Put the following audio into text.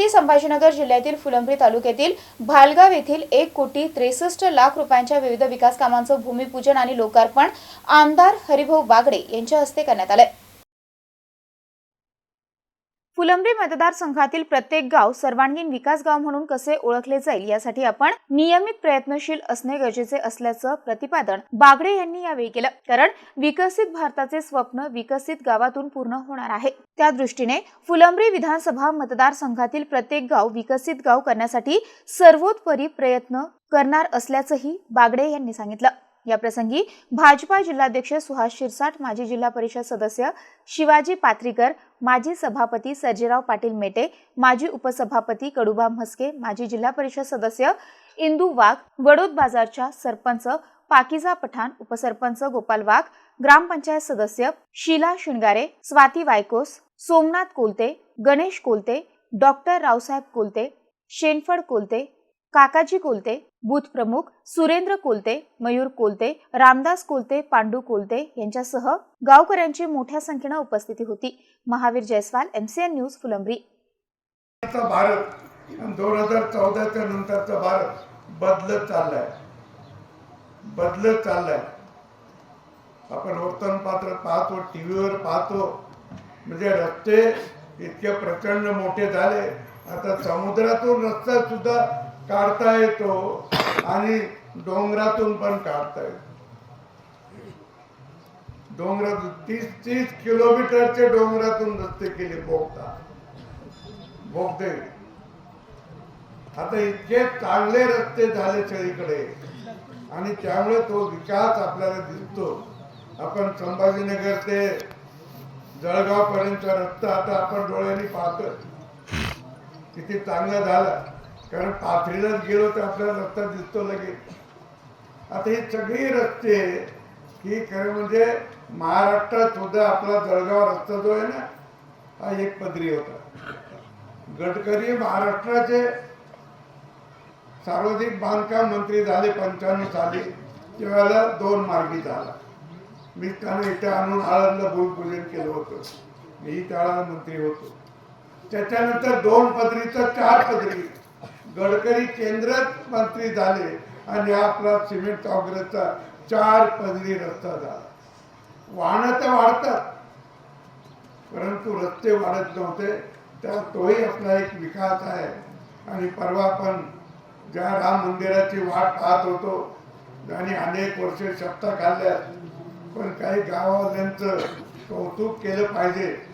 छत्रपती संभाजीनगर जिल्ह्यातील फुलंब्री तालुक्यातील भालगाव येथील एक कोटी त्रेसष्ट लाख रुपयांच्या विविध विकास कामांचं भूमिपूजन आणि लोकार्पण आमदार हरिभाऊ बागडे यांच्या हस्ते करण्यात आलंय. फुलंब्री मतदारसंघातील प्रत्येक गाव सर्वांगीण विकास गाव म्हणून कसे ओळखले जाईल यासाठी आपण नियमित प्रयत्नशील असणे गरजेचे असल्याचं प्रतिपादन बागडे यांनी यावेळी केलं. कारण विकसित भारताचे स्वप्न विकसित गावातून पूर्ण होणार आहे. त्या दृष्टीने फुलंब्री विधानसभा मतदारसंघातील प्रत्येक गाव विकसित गाव करण्यासाठी सर्वोत्परी प्रयत्न करणार असल्याचंही बागडे यांनी सांगितलं. याप्रसंगी भाजपा जिल्हाध्यक्ष सुहास शिरसाट माजी जिल्हा परिषद सदस्य शिवाजी पात्रीकर माजी सभापती सर्जेराव पाटील मेटे माजी उपसभापती कडुबा म्हस्के माजी जिल्हा परिषद सदस्य इंदू वाघ वडोद बाजारच्या सरपंच पाकिजा पठाण उपसरपंच गोपाल वाघ ग्रामपंचायत सदस्य शीला शिणगारे स्वाती वायकोस सोमनाथ कोलते गणेश कोलते डॉक्टर रावसाहेब कोलते शेनफड कोलते काकाजी कोलते बूथ प्रमुख सुरेंद्र कोलते मयूर कोलते रामदास कोलते पांडू कोलते यांच्यासह गावकऱ्यांची मोठ्या संख्येनं उपस्थिती होती. Mahavir Jaiswal MCN news Phulambri. Bharat दोन हजार चौदाच्या नंतरचा भारत बदलत चाललाय. बदलत चाललाय. आपण वर्तमानपत्र पाहतो टी व्हीवर पाहतो. म्हणजे रस्ते इतके प्रचंड मोठे झाले. आता समुद्रातून रस्ता सुद्धा काढता येतो आणि डोंगरातून पण काढता येतो. डोंगरातून तीस तीस किलोमीटरचे डोंगरातून रस्ते केले बोगदा. बोगदे. आता इतके चांगले रस्ते झाले सगळीकडे. आणि त्यामुळे तो विकास आपल्याला दिसतो. आपण संभाजीनगर ते जळगाव पर्यंतचा रस्ता आता आपण डोळ्यांनी पाहतो किती चांगला झाला. कारण पाथरीलाच गेलो तर आपल्याला रस्ता दिसतो लगेच. आता हे सगळी रस्ते ही खरं म्हणजे महाराष्ट्रात सुद्धा आपला जळगाव रस्ता जो आहे ना हा एक पदरी होता. गडकरी महाराष्ट्राचे सार्वजनिक बांधकाम मंत्री झाले पंच्याण्णव साली. त्यावेळेला दोन मार्गी झाला. मी त्यांना इथे आणून आळंदला भूमिपूजन केलं होतं. मी त्यावेळेला मंत्री होतो. त्याच्यानंतर दोन पदरीचं चार पदरी. गडकरी केंद्रात मंत्री झाले आणि आपला सिमेंट काँग्रेसचा चार पदरी रस्ता झाला. वाहनं तर वाढतात परंतु रस्ते वाढत नव्हते. त्या तोही आपला एक विकास आहे. आणि परवा पण ज्या राम मंदिराची वाट पाहत होतो आणि अनेक वर्ष शब्द खाल्ल्या पण काही गावावाल्यांचं कौतुक केलं पाहिजे.